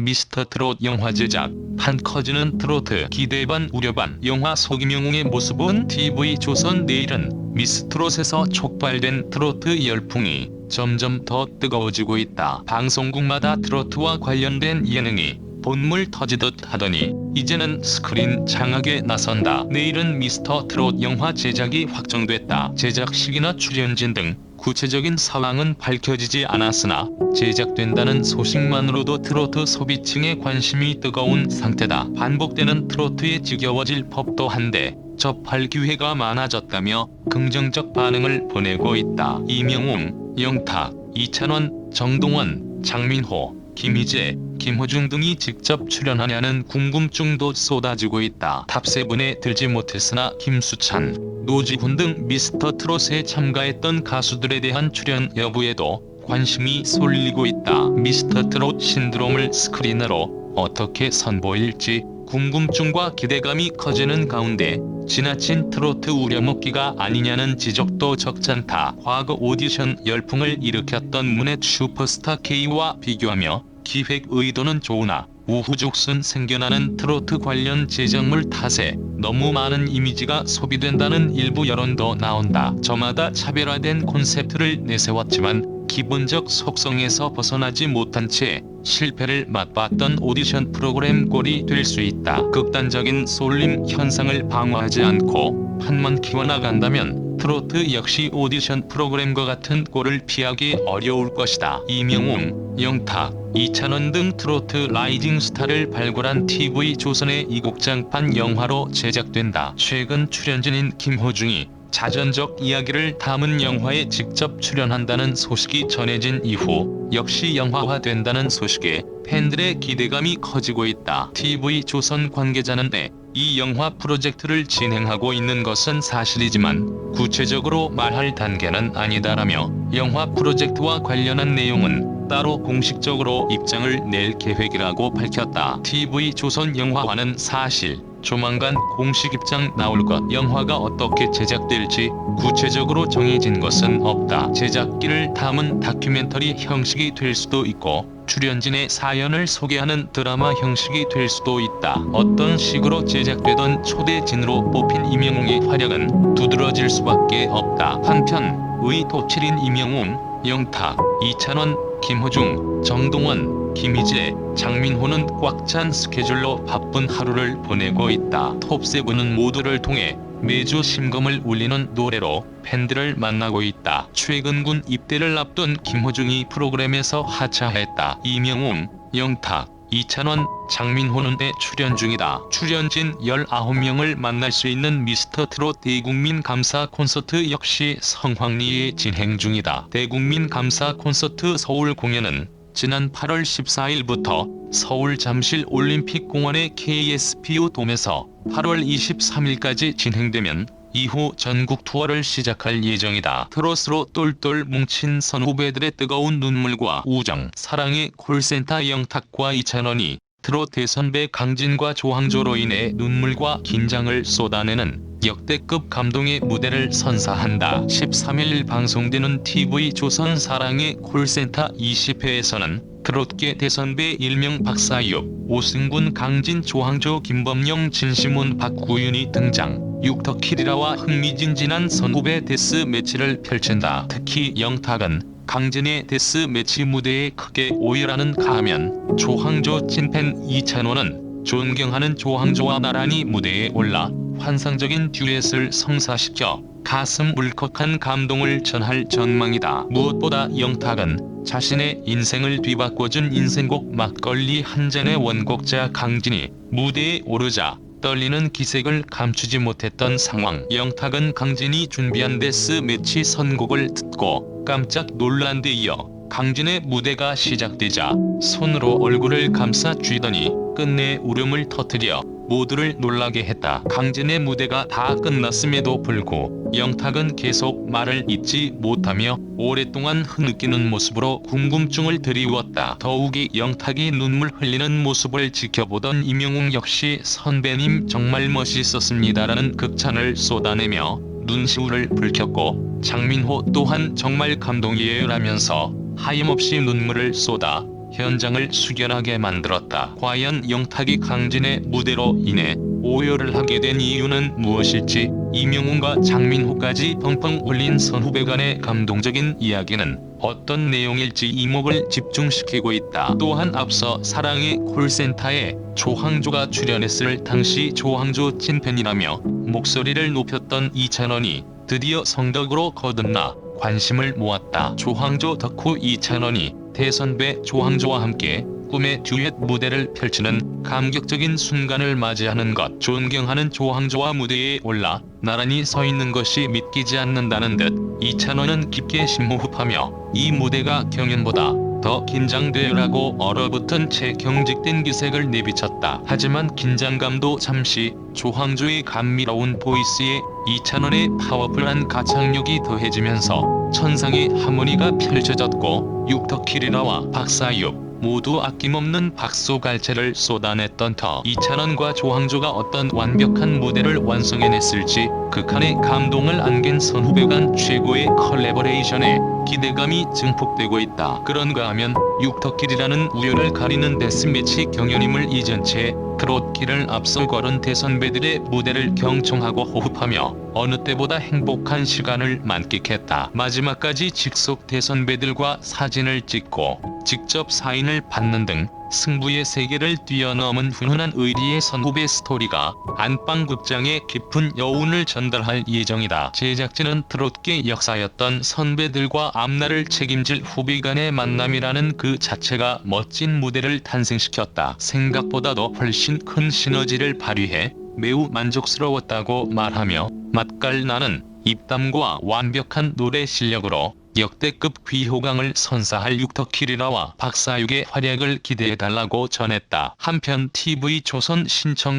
미스터 트롯 영화 제작 한 커지는 트로트 기대 반 우려 반 영화 속 임영웅의 모습은 TV 조선 내일은 미스 트롯에서 촉발된 트로트 열풍이 점점 더 뜨거워지고 있다. 방송국마다 트로트와 관련된 예능이 본물 터지듯 하더니 이제는 스크린 장악에 나선다. 내일은 미스터 트롯 영화 제작이 확정됐다. 제작 시기나 출연진 등 구체적인 상황은 밝혀지지 않았으나 제작된다는 소식만으로도 트로트 소비층의 관심이 뜨거운 상태다. 반복되는 트로트에 지겨워질 법도 한데 접할 기회가 많아졌다며 긍정적 반응을 보내고 있다. 이명웅, 영탁, 이찬원, 정동원, 장민호, 김희재, 김호중 등이 직접 출연하냐는 궁금증도 쏟아지고 있다. 탑세븐에 들지 못했으나 김수찬, 노지훈 등 미스터 트롯에 참가했던 가수들에 대한 출연 여부에도 관심이 쏠리고 있다. 미스터 트롯 신드롬을 스크린으로 어떻게 선보일지 궁금증과 기대감이 커지는 가운데 지나친 트로트 우려먹기가 아니냐는 지적도 적잖다. 과거 오디션 열풍을 일으켰던 문의 슈퍼스타 K와 비교하며 기획 의도는 좋으나 우후죽순 생겨나는 트로트 관련 제작물 탓에 너무 많은 이미지가 소비된다는 일부 여론도 나온다. 저마다 차별화된 콘셉트를 내세웠지만 기본적 속성에서 벗어나지 못한 채 실패를 맛봤던 오디션 프로그램 꼴이 될 수 있다. 극단적인 쏠림 현상을 방어하지 않고 판만 키워나간다면 트로트 역시 오디션 프로그램과 같은 꼴을 피하기 어려울 것이다. 이명웅, 영탁, 이찬원 등 트로트 라이징 스타를 발굴한 TV 조선의 이곡장판 영화로 제작된다. 최근 출연진인 김호중이 자전적 이야기를 담은 영화에 직접 출연한다는 소식이 전해진 이후 역시 영화화된다는 소식에 팬들의 기대감이 커지고 있다. TV 조선 관계자는 네, 이 영화 프로젝트를 진행하고 있는 것은 사실이지만 구체적으로 말할 단계는 아니다라며 영화 프로젝트와 관련한 내용은 따로 공식적으로 입장을 낼 계획이라고 밝혔다. TV 조선 영화화는 사실 조만간 공식 입장 나올 것 영화가 어떻게 제작될지 구체적으로 정해진 것은 없다. 제작기를 담은 다큐멘터리 형식이 될 수도 있고 출연진의 사연을 소개하는 드라마 형식이 될 수도 있다. 어떤 식으로 제작되던 초대진으로 뽑힌 이명웅의 활약은 두드러질 수밖에 없다. 한편 의토칠인 이명웅, 영탁, 이찬원, 김호중, 정동원, 김희재, 장민호는 꽉 찬 스케줄로 바쁜 하루를 보내고 있다. 톱세븐은 모두를 통해 매주 심금을 울리는 노래로 팬들을 만나고 있다. 최근 군 입대를 앞둔 김호중이 프로그램에서 하차했다. 이명웅, 영탁, 이찬원, 장민호는 에 출연 중이다. 출연진 19명을 만날 수 있는 미스터 트롯 대국민 감사 콘서트 역시 성황리에 진행 중이다. 대국민 감사 콘서트 서울 공연은 지난 8월 14일부터 서울 잠실 올림픽 공원의 KSPO 돔에서 8월 23일까지 진행되면 이후 전국 투어를 시작할 예정이다. 트롯으로 똘똘 뭉친 선후배들의 뜨거운 눈물과 우정, 사랑의 콜센터 영탁과 이찬원이 트롯 대선배 강진과 조항조로 인해 눈물과 긴장을 쏟아내는 역대급 감동의 무대를 선사한다. 13일 방송되는 TV 조선 사랑의 콜센터 20회에서는 트롯계 대선배 일명 박사육, 오승군 강진 조항조 김범용 진시문 박구윤이 등장. 육터키리라와 흥미진진한 선후배 데스 매치를 펼친다. 특히 영탁은 강진의 데스 매치 무대에 크게 오열하는 가면 조항조 찐팬 이찬원은 존경하는 조항조와 나란히 무대에 올라 환상적인 듀엣을 성사시켜 가슴 울컥한 감동을 전할 전망이다. 무엇보다 영탁은 자신의 인생을 뒤바꿔준 인생곡 막걸리 한 잔의 원곡자 강진이 무대에 오르자 떨리는 기색을 감추지 못했던 상황. 영탁은 강진이 준비한 데스 매치 선곡을 듣고 깜짝 놀란 데 이어 강진의 무대가 시작되자 손으로 얼굴을 감싸 쥐더니 끝내 울음을 터뜨려 모두를 놀라게 했다. 강진의 무대가 다 끝났음에도 불구 영탁은 계속 말을 잇지 못하며 오랫동안 흐느끼는 모습으로 궁금증을 드리웠다. 더욱이 영탁이 눈물 흘리는 모습을 지켜보던 이명웅 역시 선배님 정말 멋있었습니다라는 극찬을 쏟아내며 눈시울을 붉혔고 장민호 또한 정말 감동이에요라면서 하염없이 눈물을 쏟아 현장을 숙연하게 만들었다. 과연 영탁이 강진의 무대로 인해 오열을 하게 된 이유는 무엇일지 이명훈과 장민호까지 펑펑 울린 선후배 간의 감동적인 이야기는 어떤 내용일지 이목을 집중시키고 있다. 또한 앞서 사랑의 콜센터에 조항조가 출연했을 당시 조항조 찐팬이라며 목소리를 높였던 이찬원이 드디어 성덕으로 거듭나 관심을 모았다. 조항조 덕후 이찬원이 대선배 조항조와 함께 꿈의 듀엣 무대를 펼치는 감격적인 순간을 맞이하는 것. 존경하는 조항조와 무대에 올라 나란히 서 있는 것이 믿기지 않는다는 듯 이찬원은 깊게 심호흡하며 이 무대가 경연보다 더 긴장되라고 얼어붙은 채 경직된 기색을 내비쳤다. 하지만 긴장감도 잠시 조항조의 감미로운 보이스에 이찬원의 파워풀한 가창력이 더해지면서 천상의 하모니가 펼쳐졌고 육덕키리라와 박사육 모두 아낌없는 박수갈채를 쏟아냈던 터 이찬원과 조항조가 어떤 완벽한 무대를 완성해냈을지 극한의 감동을 안긴 선후배 간 최고의 컬래버레이션에 기대감이 증폭되고 있다. 그런가 하면 육덕길이라는 우열을 가리는 데스매치 경연임을 잊은 채 트롯길을 앞서 걸은 대선배들의 무대를 경청하고 호흡하며 어느 때보다 행복한 시간을 만끽했다. 마지막까지 직속 대선배들과 사진을 찍고 직접 사인을 받는 등 승부의 세계를 뛰어넘은 훈훈한 의리의 선후배 스토리가 안방극장에 깊은 여운을 전달할 예정이다. 제작진은 트롯계 역사였던 선배들과 앞날을 책임질 후배 간의 만남이라는 그 자체가 멋진 무대를 탄생시켰다. 생각보다도 훨씬 큰 시너지를 발휘해 매우 만족스러웠다고 말하며 맛깔나는 입담과 완벽한 노래 실력으로 역대급 귀호강을 선사할 육덕키리라와 박사육의 활약을 기대해달라고 전했다. 한편 TV 조선 신청